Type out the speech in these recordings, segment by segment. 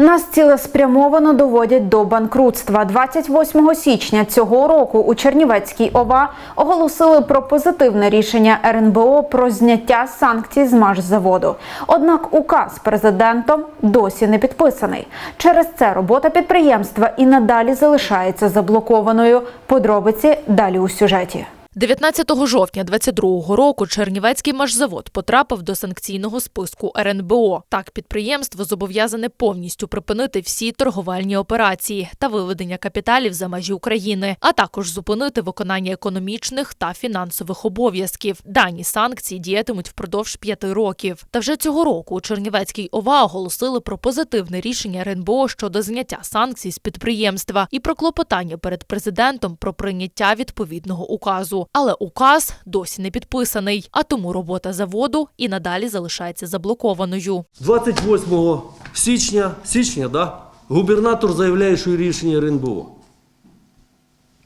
Нас цілеспрямовано доводять до банкрутства. 28 січня цього року у Чернівецькій ОВА оголосили про позитивне рішення РНБО про зняття санкцій з машзаводу. Однак указ президентом досі не підписаний. Через це робота підприємства і надалі залишається заблокованою. Подробиці далі у сюжеті. 19 жовтня 22 року Чернівецький машзавод потрапив до санкційного списку РНБО. Так, підприємство зобов'язане повністю припинити всі торговельні операції та виведення капіталів за межі України, а також зупинити виконання економічних та фінансових обов'язків. Дані санкції діятимуть впродовж п'яти років. Та вже цього року у Чернівецькій ОВА оголосили про позитивне рішення РНБО щодо зняття санкцій з підприємства і про клопотання перед президентом про прийняття відповідного указу. Але указ досі не підписаний, а тому робота заводу і надалі залишається заблокованою. 28 січня, січня, да, губернатор заявляє, що рішення РНБО.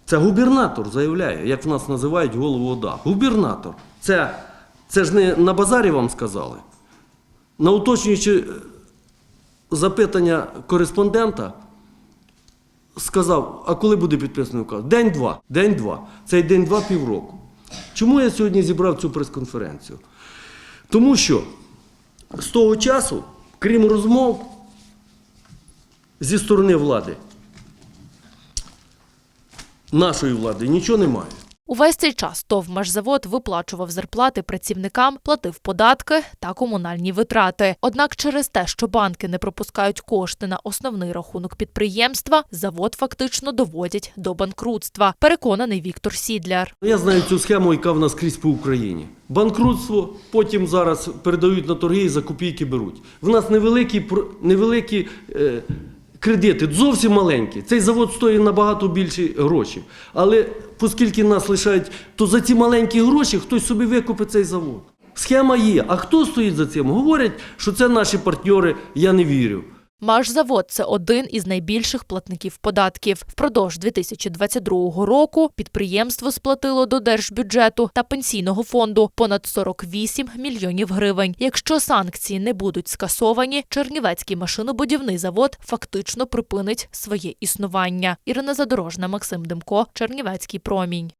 Це губернатор заявляє, як в нас називають голову ОДА. Губернатор. Це, це ж не на базарі вам сказали. На уточнюючи е, запитання кореспондента, сказав, а коли буде підписаний указ? День-два. День-два. Цей день-два півроку. Чому я сьогодні зібрав цю прес-конференцію? Тому що з того часу, крім розмов зі сторони влади, нашої влади, нічого немає. Увесь цей час ТОВ «Машзавод» виплачував зарплати працівникам, платив податки та комунальні витрати. Однак через те, що банки не пропускають кошти на основний рахунок підприємства, завод фактично доводять до банкрутства. Переконаний Віктор Сідляр. Я знаю цю схему, яка в нас скрізь по Україні. Банкрутство, потім зараз передають на торги і за копійки беруть. В нас невеликі, невеликі е, кредити, зовсім маленькі. Цей завод стоїть набагато більше грошей. Але оскільки нас лишають, то за ці маленькі гроші хтось собі викупить цей завод. Схема є. А хто стоїть за цим? Говорять, що це наші партньори, я не вірю. Машзавод – це один із найбільших платників податків. Впродовж 2022 року підприємство сплатило до держбюджету та пенсійного фонду понад 48 мільйонів гривень. Якщо санкції не будуть скасовані, Чернівецький машинобудівний завод фактично припинить своє існування. Ірина Задорожна, Максим Демко, Чернівецький промінь.